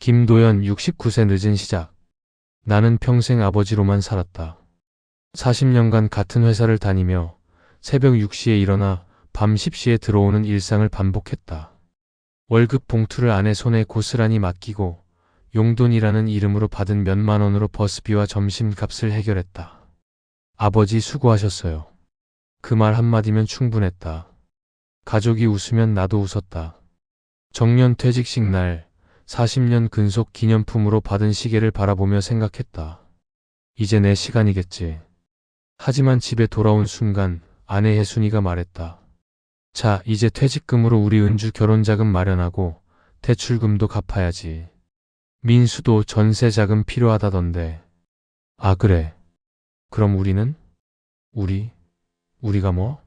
김도연 69세 늦은 시작. 나는 평생 아버지로만 살았다. 40년간 같은 회사를 다니며 새벽 6시에 일어나 밤 10시에 들어오는 일상을 반복했다. 월급 봉투를 아내 손에 고스란히 맡기고 용돈이라는 이름으로 받은 몇만 원으로 버스비와 점심값을 해결했다. 아버지 수고하셨어요. 그 말 한마디면 충분했다. 가족이 웃으면 나도 웃었다. 정년 퇴직식 날 40년 근속 기념품으로 받은 시계를 바라보며 생각했다. 이제 내 시간이겠지. 하지만 집에 돌아온 순간 아내 혜순이가 말했다. 자, 이제 퇴직금으로 우리 은주 결혼 자금 마련하고 대출금도 갚아야지. 민수도 전세 자금 필요하다던데. 아, 그래. 그럼 우리는? 우리? 우리가 뭐?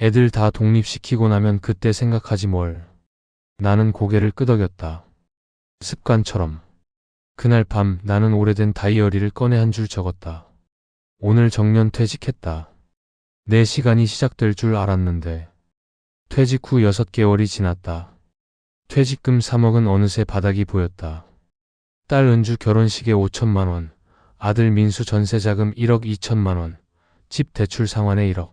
애들 다 독립시키고 나면 그때 생각하지 뭘. 나는 고개를 끄덕였다. 습관처럼. 그날 밤 나는 오래된 다이어리를 꺼내 한 줄 적었다. 오늘 정년 퇴직했다. 내 시간이 시작될 줄 알았는데. 퇴직 후 6개월이 지났다. 퇴직금 3억은 어느새 바닥이 보였다. 딸 은주 결혼식에 5천만 원, 아들 민수 전세 자금 1억 2천만 원, 집 대출 상환에 1억.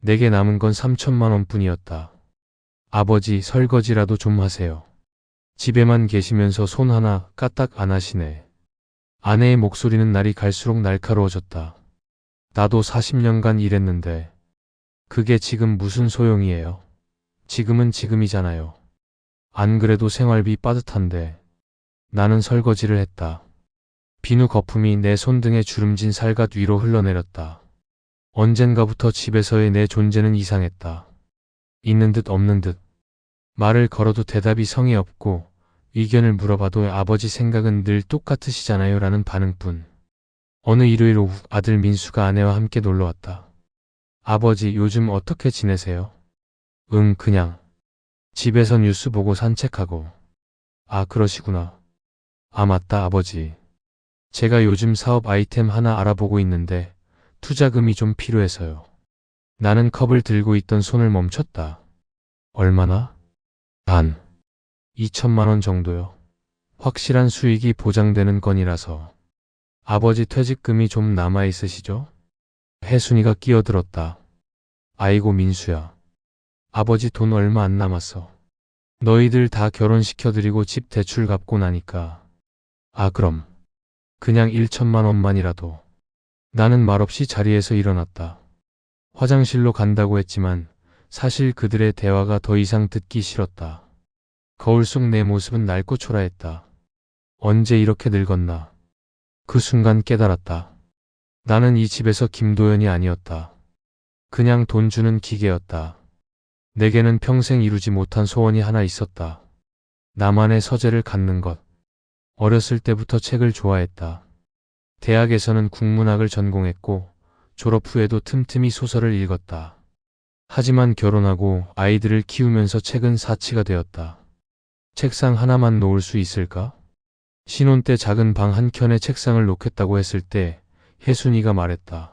내게 남은 건 3천만 원 뿐이었다. 아버지 설거지라도 좀 하세요. 집에만 계시면서 손 하나 까딱 안 하시네. 아내의 목소리는 날이 갈수록 날카로워졌다. 나도 40년간 일했는데 그게 지금 무슨 소용이에요. 지금은 지금이잖아요. 안 그래도 생활비 빠듯한데 나는 설거지를 했다. 비누 거품이 내 손등에 주름진 살갗 위로 흘러내렸다. 언젠가부터 집에서의 내 존재는 이상했다. 있는 듯 없는 듯. 말을 걸어도 대답이 성의 없고 의견을 물어봐도 아버지 생각은 늘 똑같으시잖아요 라는 반응뿐. 어느 일요일 오후 아들 민수가 아내와 함께 놀러 왔다. 아버지 요즘 어떻게 지내세요? 응 그냥. 집에서 뉴스 보고 산책하고. 아 그러시구나. 아 맞다 아버지. 제가 요즘 사업 아이템 하나 알아보고 있는데 투자금이 좀 필요해서요. 나는 컵을 들고 있던 손을 멈췄다. 얼마나? 단 2천만 원 정도요. 확실한 수익이 보장되는 건이라서. 아버지 퇴직금이 좀 남아 있으시죠? 혜순이가 끼어들었다. 아이고 민수야. 아버지 돈 얼마 안 남았어. 너희들 다 결혼시켜드리고 집 대출 갚고 나니까. 아 그럼. 그냥 1천만 원만이라도. 나는 말없이 자리에서 일어났다. 화장실로 간다고 했지만 사실 그들의 대화가 더 이상 듣기 싫었다. 거울 속 내 모습은 낡고 초라했다. 언제 이렇게 늙었나. 그 순간 깨달았다. 나는 이 집에서 김도연이 아니었다. 그냥 돈 주는 기계였다. 내게는 평생 이루지 못한 소원이 하나 있었다. 나만의 서재를 갖는 것. 어렸을 때부터 책을 좋아했다. 대학에서는 국문학을 전공했고 졸업 후에도 틈틈이 소설을 읽었다. 하지만 결혼하고 아이들을 키우면서 책은 사치가 되었다. 책상 하나만 놓을 수 있을까? 신혼 때 작은 방 한켠에 책상을 놓겠다고 했을 때 혜순이가 말했다.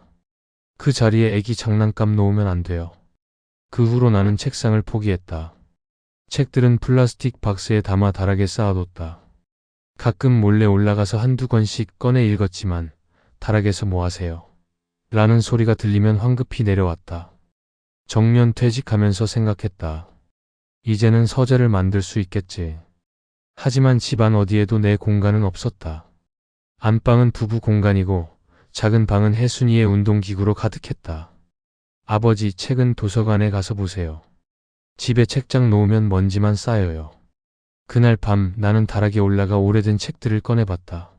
그 자리에 애기 장난감 놓으면 안 돼요. 그 후로 나는 책상을 포기했다. 책들은 플라스틱 박스에 담아 다락에 쌓아뒀다. 가끔 몰래 올라가서 한두 권씩 꺼내 읽었지만 다락에서 뭐 하세요? 라는 소리가 들리면 황급히 내려왔다. 정년 퇴직하면서 생각했다. 이제는 서재를 만들 수 있겠지. 하지만 집안 어디에도 내 공간은 없었다. 안방은 부부 공간이고 작은 방은 혜순이의 운동기구로 가득했다. 아버지 책은 도서관에 가서 보세요. 집에 책장 놓으면 먼지만 쌓여요. 그날 밤 나는 다락에 올라가 오래된 책들을 꺼내봤다.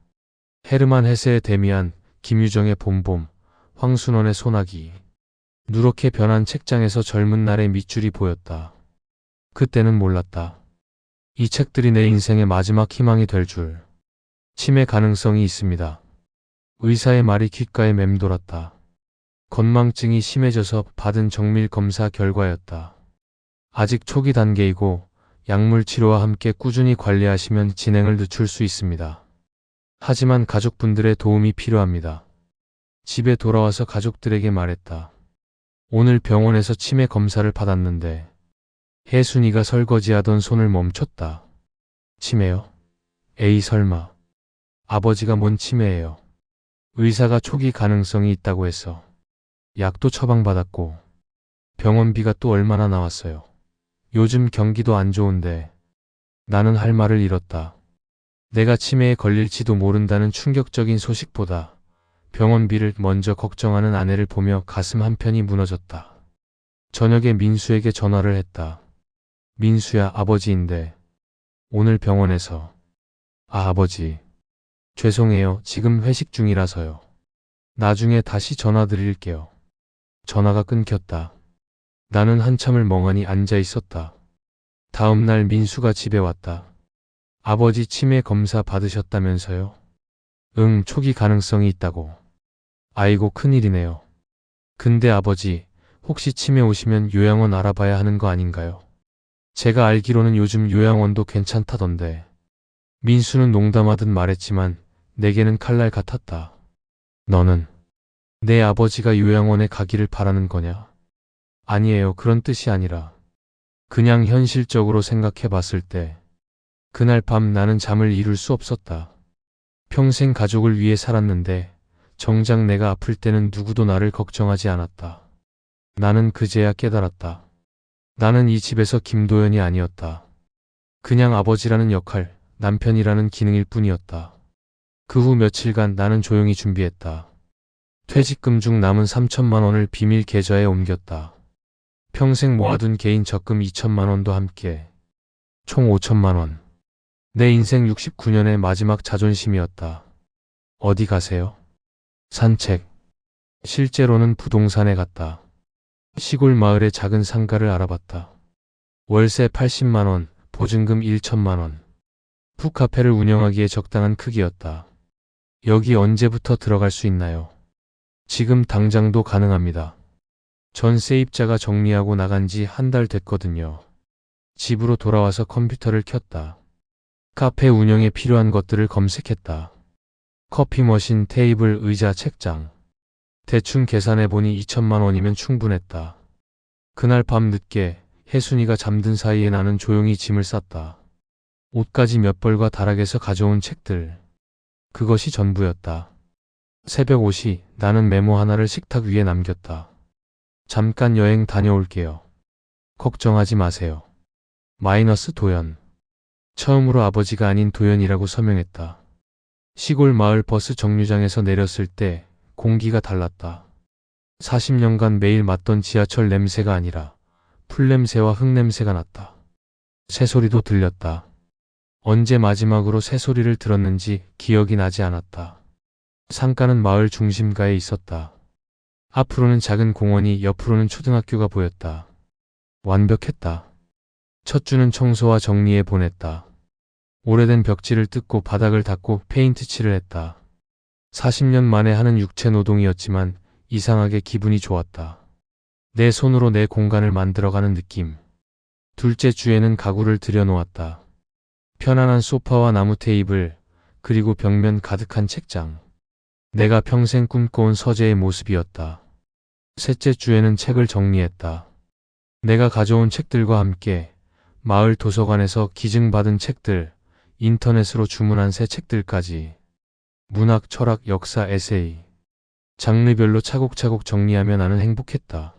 헤르만 헤세의 데미안, 김유정의 봄봄, 황순원의 소나기. 누렇게 변한 책장에서 젊은 날의 밑줄이 보였다. 그때는 몰랐다. 이 책들이 내 인생의 마지막 희망이 될 줄. 치매 가능성이 있습니다. 의사의 말이 귓가에 맴돌았다. 건망증이 심해져서 받은 정밀 검사 결과였다. 아직 초기 단계이고 약물 치료와 함께 꾸준히 관리하시면 진행을 늦출 수 있습니다. 하지만 가족분들의 도움이 필요합니다. 집에 돌아와서 가족들에게 말했다. 오늘 병원에서 치매 검사를 받았는데 혜순이가 설거지하던 손을 멈췄다. 치매요? 에이 설마. 아버지가 뭔 치매예요. 의사가 초기 가능성이 있다고 해서 약도 처방받았고 병원비가 또 얼마나 나왔어요. 요즘 경기도 안 좋은데 나는 할 말을 잃었다. 내가 치매에 걸릴지도 모른다는 충격적인 소식보다 병원비를 먼저 걱정하는 아내를 보며 가슴 한편이 무너졌다. 저녁에 민수에게 전화를 했다. 민수야 아버지인데 오늘 병원에서 아 아버지 죄송해요 지금 회식 중이라서요. 나중에 다시 전화 드릴게요. 전화가 끊겼다. 나는 한참을 멍하니 앉아 있었다. 다음 날 민수가 집에 왔다. 아버지 치매 검사 받으셨다면서요? 응, 초기 가능성이 있다고. 아이고, 큰일이네요. 근데 아버지, 혹시 치매 오시면 요양원 알아봐야 하는 거 아닌가요? 제가 알기로는 요즘 요양원도 괜찮다던데. 민수는 농담하듯 말했지만 내게는 칼날 같았다. 너는 내 아버지가 요양원에 가기를 바라는 거냐? 아니에요. 그런 뜻이 아니라 그냥 현실적으로 생각해 봤을 때 그날 밤 나는 잠을 이룰 수 없었다. 평생 가족을 위해 살았는데 정작 내가 아플 때는 누구도 나를 걱정하지 않았다. 나는 그제야 깨달았다. 나는 이 집에서 김도연이 아니었다. 그냥 아버지라는 역할, 남편이라는 기능일 뿐이었다. 그 후 며칠간 나는 조용히 준비했다. 퇴직금 중 남은 3천만 원을 비밀 계좌에 옮겼다. 평생 모아둔 개인 적금 2천만 원도 함께 총 5천만 원. 내 인생 69년의 마지막 자존심이었다. 어디 가세요? 산책. 실제로는 부동산에 갔다. 시골 마을의 작은 상가를 알아봤다. 월세 80만 원, 보증금 1천만 원. 푸카페를 운영하기에 적당한 크기였다. 여기 언제부터 들어갈 수 있나요? 지금 당장도 가능합니다. 전세 입자가 정리하고 나간 지 한 달 됐거든요. 집으로 돌아와서 컴퓨터를 켰다. 카페 운영에 필요한 것들을 검색했다. 커피 머신, 테이블, 의자, 책장. 대충 계산해 보니 2천만 원이면 충분했다. 그날 밤 늦게 혜순이가 잠든 사이에 나는 조용히 짐을 쌌다. 옷까지 몇 벌과 다락에서 가져온 책들. 그것이 전부였다. 새벽 5시 나는 메모 하나를 식탁 위에 남겼다. 잠깐 여행 다녀올게요. 걱정하지 마세요. 마이너스 도연. 처음으로 아버지가 아닌 도연이라고 서명했다. 시골 마을 버스 정류장에서 내렸을 때 공기가 달랐다. 40년간 매일 맡던 지하철 냄새가 아니라 풀냄새와 흙냄새가 났다. 새소리도 들렸다. 언제 마지막으로 새소리를 들었는지 기억이 나지 않았다. 상가는 마을 중심가에 있었다. 앞으로는 작은 공원이 옆으로는 초등학교가 보였다. 완벽했다. 첫 주는 청소와 정리에 보냈다. 오래된 벽지를 뜯고 바닥을 닦고 페인트 칠을 했다. 40년 만에 하는 육체 노동이었지만 이상하게 기분이 좋았다. 내 손으로 내 공간을 만들어가는 느낌. 둘째 주에는 가구를 들여놓았다. 편안한 소파와 나무 테이블, 그리고 벽면 가득한 책장. 내가 평생 꿈꿔온 서재의 모습이었다. 셋째 주에는 책을 정리했다. 내가 가져온 책들과 함께 마을 도서관에서 기증받은 책들, 인터넷으로 주문한 새 책들까지 문학, 철학, 역사, 에세이 장르별로 차곡차곡 정리하며 나는 행복했다.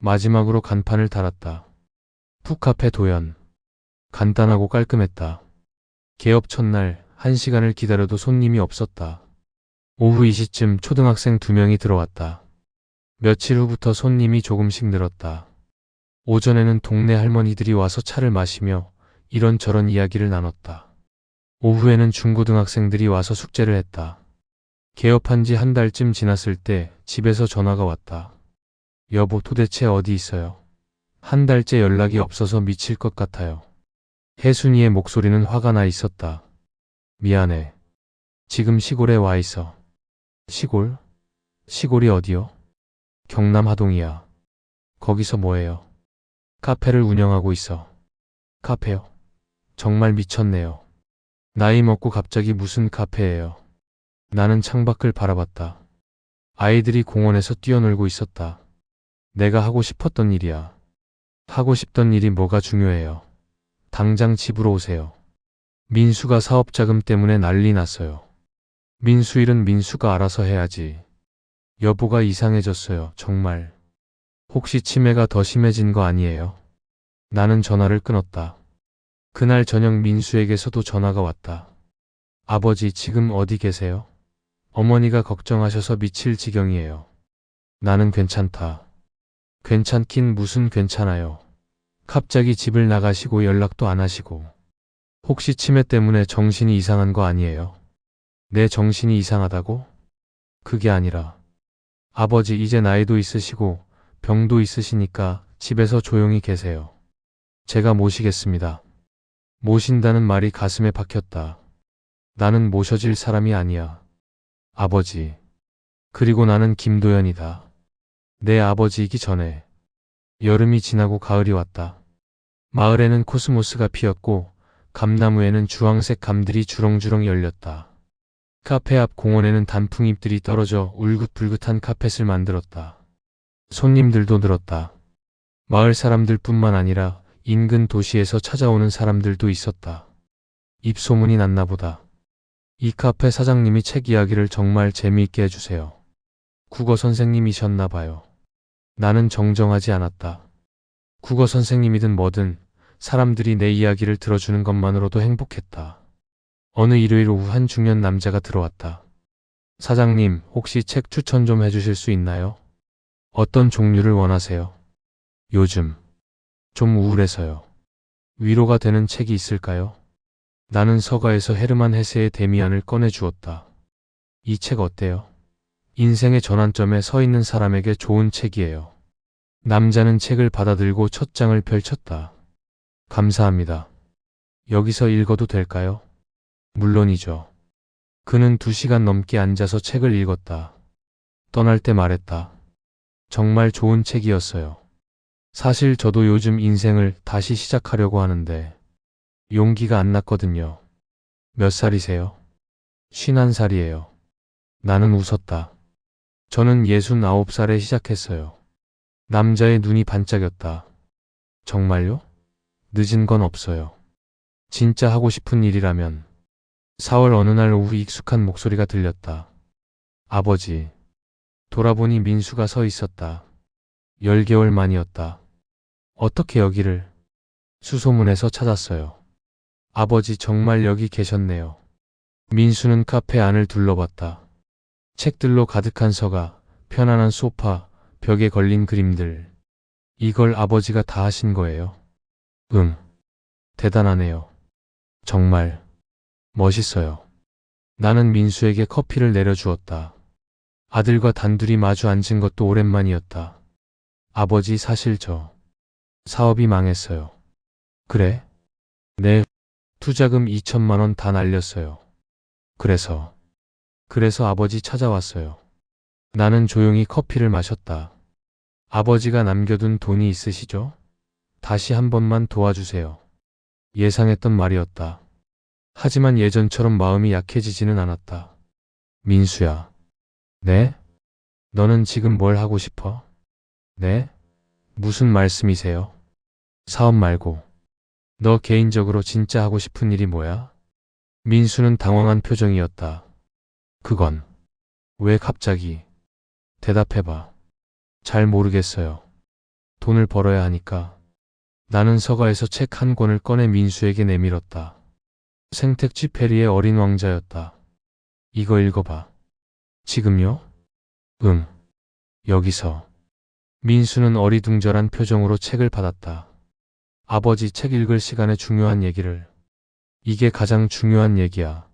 마지막으로 간판을 달았다. 푸카페 도연 간단하고 깔끔했다. 개업 첫날 한 시간을 기다려도 손님이 없었다. 오후 2시쯤 초등학생 두 명이 들어왔다. 며칠 후부터 손님이 조금씩 늘었다. 오전에는 동네 할머니들이 와서 차를 마시며 이런저런 이야기를 나눴다. 오후에는 중고등학생들이 와서 숙제를 했다. 개업한 지 한 달쯤 지났을 때 집에서 전화가 왔다. 여보 도대체 어디 있어요? 한 달째 연락이 없어서 미칠 것 같아요. 혜순이의 목소리는 화가 나 있었다. 미안해. 지금 시골에 와 있어. 시골? 시골이 어디요? 경남 하동이야. 거기서 뭐해요? 카페를 운영하고 있어. 카페요? 정말 미쳤네요. 나이 먹고 갑자기 무슨 카페예요? 나는 창밖을 바라봤다. 아이들이 공원에서 뛰어놀고 있었다. 내가 하고 싶었던 일이야. 하고 싶던 일이 뭐가 중요해요. 당장 집으로 오세요. 민수가 사업 자금 때문에 난리 났어요. 민수 일은 민수가 알아서 해야지. 여보가 이상해졌어요, 정말. 혹시 치매가 더 심해진 거 아니에요? 나는 전화를 끊었다. 그날 저녁 민수에게서도 전화가 왔다. 아버지 지금 어디 계세요? 어머니가 걱정하셔서 미칠 지경이에요. 나는 괜찮다. 괜찮긴 무슨 괜찮아요. 갑자기 집을 나가시고 연락도 안 하시고. 혹시 치매 때문에 정신이 이상한 거 아니에요? 내 정신이 이상하다고? 그게 아니라. 아버지 이제 나이도 있으시고 병도 있으시니까 집에서 조용히 계세요. 제가 모시겠습니다. 모신다는 말이 가슴에 박혔다. 나는 모셔질 사람이 아니야. 아버지. 그리고 나는 김도연이다. 내 아버지이기 전에. 여름이 지나고 가을이 왔다. 마을에는 코스모스가 피었고 감나무에는 주황색 감들이 주렁주렁 열렸다. 카페 앞 공원에는 단풍잎들이 떨어져 울긋불긋한 카펫을 만들었다. 손님들도 늘었다. 마을 사람들뿐만 아니라 인근 도시에서 찾아오는 사람들도 있었다. 입소문이 났나 보다. 이 카페 사장님이 책 이야기를 정말 재미있게 해주세요. 국어 선생님이셨나 봐요. 나는 정정하지 않았다. 국어 선생님이든 뭐든 사람들이 내 이야기를 들어주는 것만으로도 행복했다. 어느 일요일 오후 한 중년 남자가 들어왔다. 사장님, 혹시 책 추천 좀 해주실 수 있나요? 어떤 종류를 원하세요? 요즘 좀 우울해서요. 위로가 되는 책이 있을까요? 나는 서가에서 헤르만 헤세의 데미안을 꺼내 주었다. 이 책 어때요? 인생의 전환점에 서 있는 사람에게 좋은 책이에요. 남자는 책을 받아들고 첫 장을 펼쳤다. 감사합니다. 여기서 읽어도 될까요? 물론이죠. 그는 두 시간 넘게 앉아서 책을 읽었다. 떠날 때 말했다. 정말 좋은 책이었어요. 사실 저도 요즘 인생을 다시 시작하려고 하는데 용기가 안 났거든요. 몇 살이세요? 쉰한 살이에요. 나는 웃었다. 저는 예순 아홉 살에 시작했어요. 남자의 눈이 반짝였다. 정말요? 늦은 건 없어요. 진짜 하고 싶은 일이라면 4월 어느 날 오후 익숙한 목소리가 들렸다. 아버지. 돌아보니 민수가 서 있었다. 10개월 만이었다. 어떻게 여기를 수소문에서 찾았어요. 아버지 정말 여기 계셨네요. 민수는 카페 안을 둘러봤다. 책들로 가득한 서가, 편안한 소파, 벽에 걸린 그림들. 이걸 아버지가 다 하신 거예요? 응. 대단하네요. 정말 멋있어요. 나는 민수에게 커피를 내려주었다. 아들과 단둘이 마주 앉은 것도 오랜만이었다. 아버지 사실 저 사업이 망했어요. 그래? 네. 투자금 2천만 원 다 날렸어요. 그래서 그래서 아버지 찾아왔어요. 나는 조용히 커피를 마셨다. 아버지가 남겨둔 돈이 있으시죠? 다시 한 번만 도와주세요. 예상했던 말이었다. 하지만 예전처럼 마음이 약해지지는 않았다. 민수야. 네? 너는 지금 뭘 하고 싶어? 네? 무슨 말씀이세요? 사업 말고. 너 개인적으로 진짜 하고 싶은 일이 뭐야? 민수는 당황한 표정이었다. 그건. 왜 갑자기? 대답해봐. 잘 모르겠어요. 돈을 벌어야 하니까. 나는 서가에서 책 한 권을 꺼내 민수에게 내밀었다. 생택지 페리의 어린 왕자였다. 이거 읽어봐. 지금요? 응. 여기서. 민수는 어리둥절한 표정으로 책을 받았다. 아버지 책 읽을 시간에 중요한 얘기를. 이게 가장 중요한 얘기야.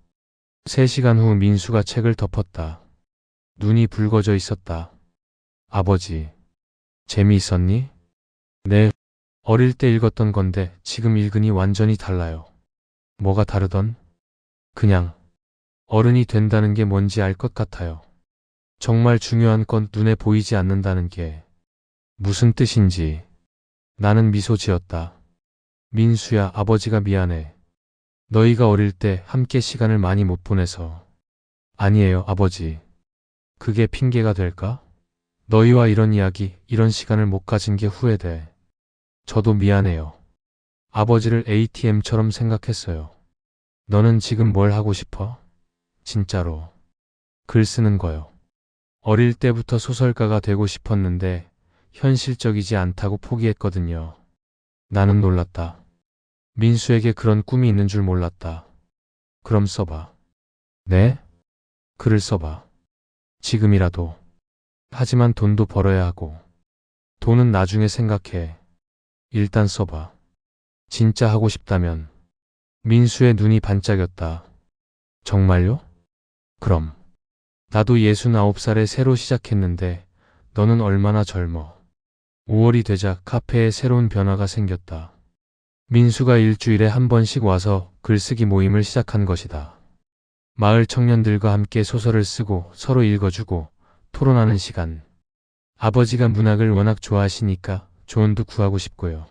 세 시간 후 민수가 책을 덮었다. 눈이 붉어져 있었다. 아버지, 재미있었니? 네, 어릴 때 읽었던 건데 지금 읽으니 완전히 달라요. 뭐가 다르던? 그냥 어른이 된다는 게 뭔지 알 것 같아요. 정말 중요한 건 눈에 보이지 않는다는 게 무슨 뜻인지 나는 미소 지었다. 민수야, 아버지가 미안해. 너희가 어릴 때 함께 시간을 많이 못 보내서. 아니에요, 아버지. 그게 핑계가 될까? 너희와 이런 이야기, 이런 시간을 못 가진 게 후회돼. 저도 미안해요. 아버지를 ATM처럼 생각했어요. 너는 지금 뭘 하고 싶어? 진짜로. 글 쓰는 거요. 어릴 때부터 소설가가 되고 싶었는데 현실적이지 않다고 포기했거든요. 나는 놀랐다. 민수에게 그런 꿈이 있는 줄 몰랐다. 그럼 써봐. 네? 글을 써봐. 지금이라도. 하지만 돈도 벌어야 하고. 돈은 나중에 생각해. 일단 써봐. 진짜 하고 싶다면. 민수의 눈이 반짝였다. 정말요? 그럼. 나도 69살에 새로 시작했는데 너는 얼마나 젊어. 5월이 되자 카페에 새로운 변화가 생겼다. 민수가 일주일에 한 번씩 와서 글쓰기 모임을 시작한 것이다. 마을 청년들과 함께 소설을 쓰고 서로 읽어주고 토론하는 시간. 아버지가 문학을 워낙 좋아하시니까 조언도 구하고 싶고요.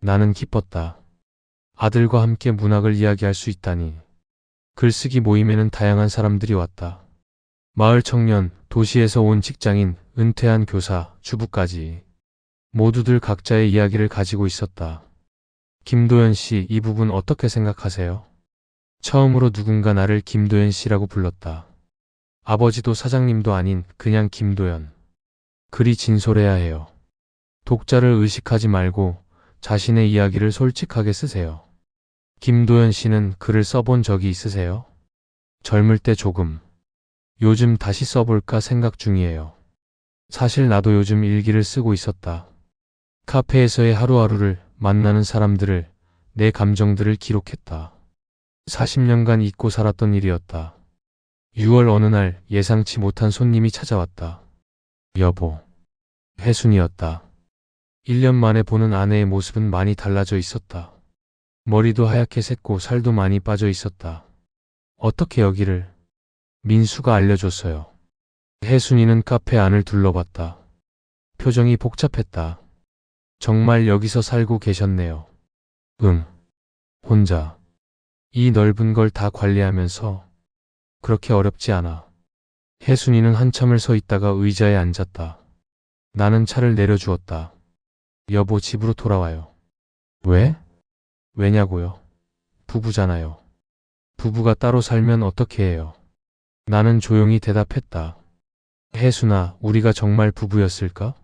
나는 기뻤다. 아들과 함께 문학을 이야기할 수 있다니. 글쓰기 모임에는 다양한 사람들이 왔다. 마을 청년, 도시에서 온 직장인, 은퇴한 교사, 주부까지. 모두들 각자의 이야기를 가지고 있었다. 김도연 씨, 이 부분 어떻게 생각하세요? 처음으로 누군가 나를 김도연 씨라고 불렀다. 아버지도 사장님도 아닌 그냥 김도연. 글이 진솔해야 해요. 독자를 의식하지 말고 자신의 이야기를 솔직하게 쓰세요. 김도연 씨는 글을 써본 적이 있으세요? 젊을 때 조금. 요즘 다시 써볼까 생각 중이에요. 사실 나도 요즘 일기를 쓰고 있었다. 카페에서의 하루하루를 만나는 사람들을 내 감정들을 기록했다. 40년간 잊고 살았던 일이었다. 6월 어느 날 예상치 못한 손님이 찾아왔다. 여보. 혜순이었다. 1년 만에 보는 아내의 모습은 많이 달라져 있었다. 머리도 하얗게 샜고 살도 많이 빠져 있었다. 어떻게 여기를? 민수가 알려줬어요. 혜순이는 카페 안을 둘러봤다. 표정이 복잡했다. 정말 여기서 살고 계셨네요. 응. 혼자. 이 넓은 걸 다 관리하면서 그렇게 어렵지 않아. 혜순이는 한참을 서 있다가 의자에 앉았다. 나는 차를 내려주었다. 여보 집으로 돌아와요. 왜? 왜냐고요? 부부잖아요. 부부가 따로 살면 어떻게 해요? 나는 조용히 대답했다. 혜순아, 우리가 정말 부부였을까?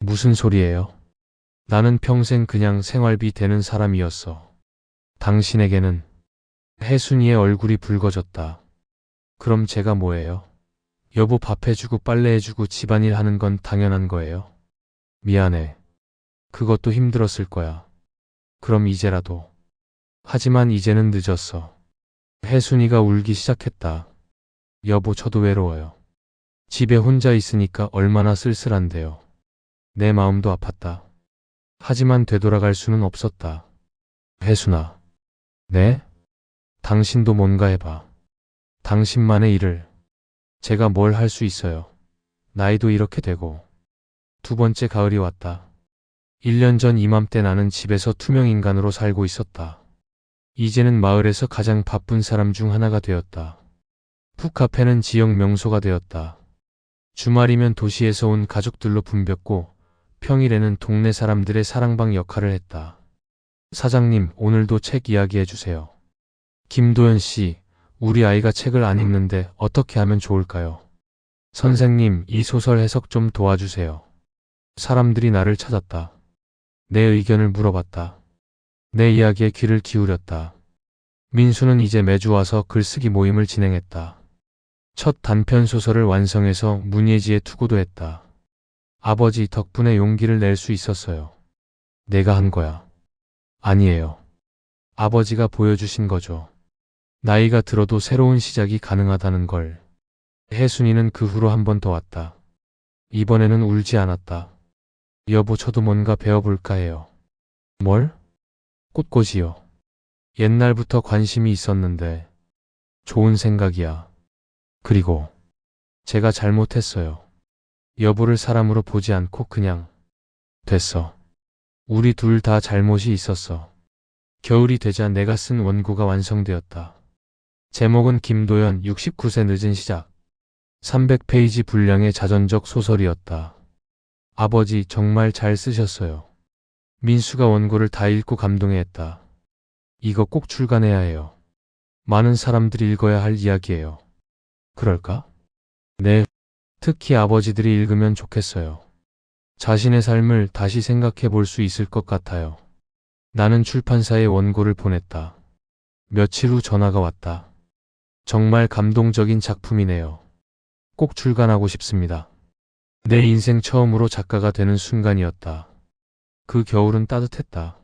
무슨 소리예요? 나는 평생 그냥 생활비 되는 사람이었어. 당신에게는 혜순이의 얼굴이 붉어졌다. 그럼 제가 뭐예요? 여보 밥 해주고 빨래 해주고 집안일 하는 건 당연한 거예요. 미안해. 그것도 힘들었을 거야. 그럼 이제라도. 하지만 이제는 늦었어. 혜순이가 울기 시작했다. 여보 저도 외로워요. 집에 혼자 있으니까 얼마나 쓸쓸한데요. 내 마음도 아팠다. 하지만 되돌아갈 수는 없었다. 혜순아. 네? 당신도 뭔가 해봐. 당신만의 일을. 제가 뭘 할 수 있어요. 나이도 이렇게 되고. 두 번째 가을이 왔다. 1년 전 이맘때 나는 집에서 투명인간으로 살고 있었다. 이제는 마을에서 가장 바쁜 사람 중 하나가 되었다. 푸카페는 지역 명소가 되었다. 주말이면 도시에서 온 가족들로 붐볐고 평일에는 동네 사람들의 사랑방 역할을 했다. 사장님, 오늘도 책 이야기해 주세요. 김도연 씨, 우리 아이가 책을 안 읽는데 어떻게 하면 좋을까요? 선생님, 이 소설 해석 좀 도와주세요. 사람들이 나를 찾았다. 내 의견을 물어봤다. 내 이야기에 귀를 기울였다. 민수는 이제 매주 와서 글쓰기 모임을 진행했다. 첫 단편 소설을 완성해서 문예지에 투고도 했다. 아버지 덕분에 용기를 낼 수 있었어요. 내가 한 거야. 아니에요. 아버지가 보여주신 거죠. 나이가 들어도 새로운 시작이 가능하다는 걸. 혜순이는 그 후로 한 번 더 왔다. 이번에는 울지 않았다. 여보 저도 뭔가 배워볼까 해요. 뭘? 꽃꽃이요. 옛날부터 관심이 있었는데 좋은 생각이야. 그리고 제가 잘못했어요. 여보를 사람으로 보지 않고 그냥 됐어. 우리 둘 다 잘못이 있었어. 겨울이 되자 내가 쓴 원고가 완성되었다. 제목은 김도연 69세 늦은 시작. 300페이지 분량의 자전적 소설이었다. 아버지 정말 잘 쓰셨어요. 민수가 원고를 다 읽고 감동해했다. 이거 꼭 출간해야 해요. 많은 사람들이 읽어야 할 이야기예요. 그럴까? 네. 특히 아버지들이 읽으면 좋겠어요. 자신의 삶을 다시 생각해 볼 수 있을 것 같아요. 나는 출판사에 원고를 보냈다. 며칠 후 전화가 왔다. 정말 감동적인 작품이네요. 꼭 출간하고 싶습니다. 내 인생 처음으로 작가가 되는 순간이었다. 그 겨울은 따뜻했다.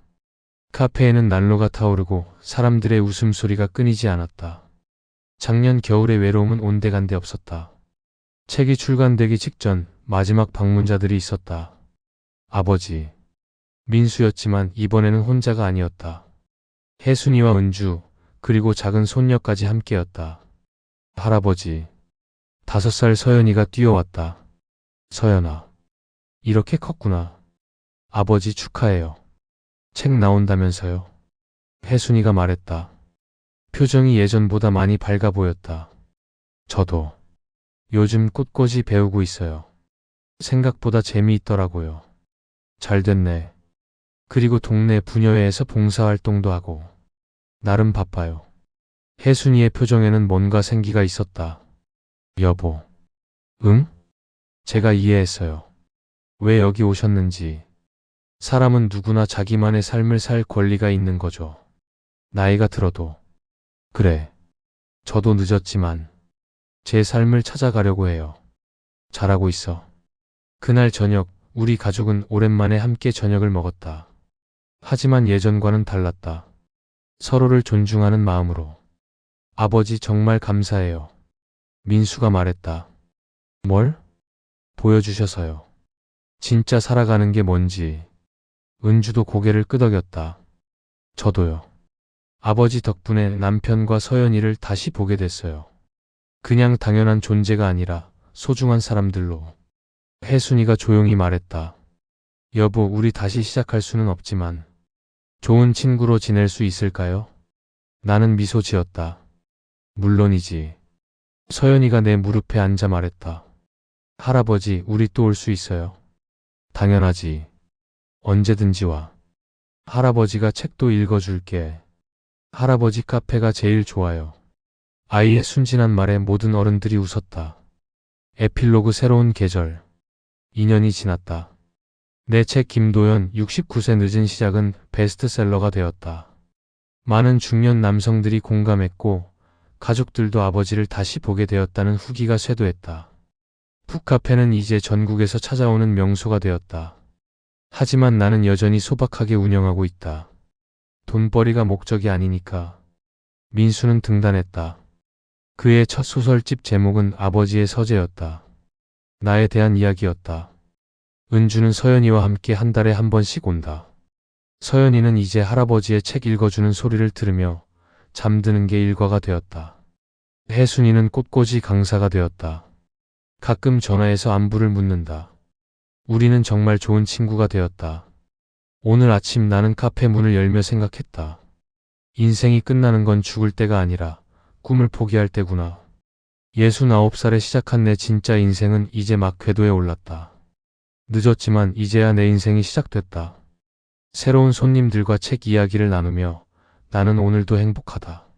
카페에는 난로가 타오르고 사람들의 웃음소리가 끊이지 않았다. 작년 겨울의 외로움은 온데간데 없었다. 책이 출간되기 직전 마지막 방문자들이 있었다. 아버지. 민수였지만 이번에는 혼자가 아니었다. 혜순이와 은주, 그리고 작은 손녀까지 함께였다. 할아버지. 다섯 살 서연이가 뛰어왔다. 서연아. 이렇게 컸구나. 아버지 축하해요. 책 나온다면서요. 혜순이가 말했다. 표정이 예전보다 많이 밝아 보였다. 저도 요즘 꽃꽂이 배우고 있어요. 생각보다 재미있더라고요. 잘 됐네. 그리고 동네 부녀회에서 봉사활동도 하고. 나름 바빠요. 혜순이의 표정에는 뭔가 생기가 있었다. 여보. 응? 제가 이해했어요. 왜 여기 오셨는지. 사람은 누구나 자기만의 삶을 살 권리가 있는 거죠. 나이가 들어도. 그래. 저도 늦었지만 제 삶을 찾아가려고 해요. 잘하고 있어. 그날 저녁 우리 가족은 오랜만에 함께 저녁을 먹었다. 하지만 예전과는 달랐다. 서로를 존중하는 마음으로. 아버지 정말 감사해요. 민수가 말했다. 뭘? 보여주셔서요. 진짜 살아가는 게 뭔지. 은주도 고개를 끄덕였다. 저도요. 아버지 덕분에 남편과 서연이를 다시 보게 됐어요. 그냥 당연한 존재가 아니라 소중한 사람들로. 혜순이가 조용히 말했다. 여보, 우리 다시 시작할 수는 없지만 좋은 친구로 지낼 수 있을까요? 나는 미소 지었다. 물론이지. 서연이가 내 무릎에 앉아 말했다. 할아버지, 우리 또 올 수 있어요. 당연하지. 언제든지 와. 할아버지가 책도 읽어줄게. 할아버지 카페가 제일 좋아요. 아이의 순진한 말에 모든 어른들이 웃었다. 에필로그 새로운 계절. 2년이 지났다. 내 책 김도연 69세 늦은 시작은 베스트셀러가 되었다. 많은 중년 남성들이 공감했고 가족들도 아버지를 다시 보게 되었다는 후기가 쇄도했다. 북카페는 이제 전국에서 찾아오는 명소가 되었다. 하지만 나는 여전히 소박하게 운영하고 있다. 돈벌이가 목적이 아니니까. 민수는 등단했다. 그의 첫 소설집 제목은 아버지의 서재였다. 나에 대한 이야기였다. 은주는 서연이와 함께 한 달에 한 번씩 온다. 서연이는 이제 할아버지의 책 읽어주는 소리를 들으며 잠드는 게 일과가 되었다. 혜순이는 꽃꽂이 강사가 되었다. 가끔 전화해서 안부를 묻는다. 우리는 정말 좋은 친구가 되었다. 오늘 아침 나는 카페 문을 열며 생각했다. 인생이 끝나는 건 죽을 때가 아니라 꿈을 포기할 때구나. 69살에 시작한 내 진짜 인생은 이제 막 궤도에 올랐다. 늦었지만 이제야 내 인생이 시작됐다. 새로운 손님들과 책 이야기를 나누며 나는 오늘도 행복하다.